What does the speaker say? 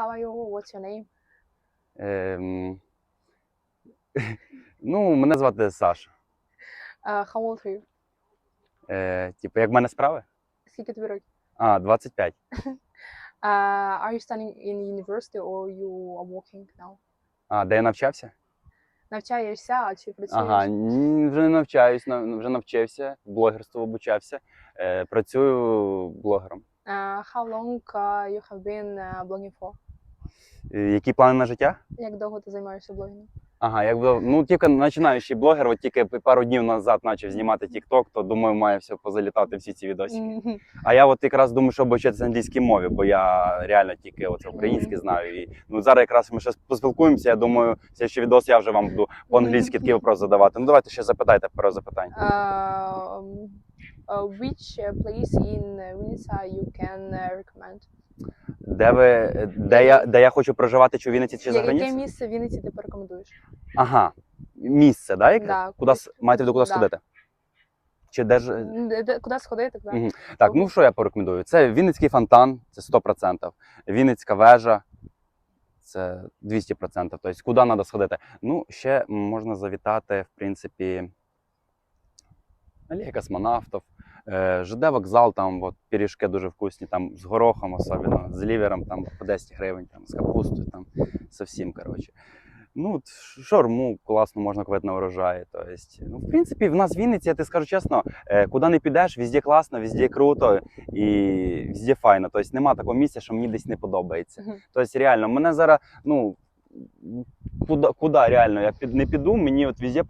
How are you? What's your name? Ем... ну, мене звати Саша. Uh, how old are you? Е, типу, як в мене справи? Скільки тобі років? А, 25. Uh, are you studying in university or you are working now? А, де я навчався? Навчаєшся чи працюєш? Ага, ні, вже не навчаюсь, нав- вже навчився, блогерство обучався. Е, працюю блогером. Uh, how long uh, you have been uh, blogging for? Е, які плани на життя? Як довго ти займаєшся блогінгом? Ага, як ну тільки починаючий блогер, от тільки пару днів назад почав знімати TikTok, то думаю, має все позалітати всі ці відосики. Мгм. А я от якраз думаю, що обучатися англійській мові, бо я реально тільки оце українське знаю. І ну зараз якраз ми ще поспілкуємося. Я думаю, ще відос я вже вам буду по-англійськи такий вопрос задавати. Ну давайте ще запитайте пару запитань. Uh, which uh, place in Vinnytsia you can uh, recommend? Де ви де я де я хочу проживати чи в Вінниці чи за Я- Яке місце в Вінниці ти порекомендуєш? Ага, місце, да, яке? Да, куди маєте виду, куди Да. сходити? Чи де ж де- Куди сходити? Куди? Мгм. Так, ну що я порекомендую? Це Вінницький фонтан, це 100%. Вінницька вежа, це 200%. Тобто, куди треба сходити? Ну, ще можна завітати, в принципі, алея космонавтів, ЖД вокзал, там от, пиріжки дуже вкусні, там з горохом, особливо, з лівером, там по 10 гривень, там, з капустою, там, совсім, коротше. Ну, от, шаурму класно можна купити на урожаї. Тобто, ну, в принципі, в нас в Вінниці, я ти скажу чесно, Е, Куди не підеш, везде класно, везде круто і везде файно. Тобто нема такого місця, що мені десь не подобається. Тобто, реально, мене зараз, ну куди, куди реально я під, не піду, мені от везде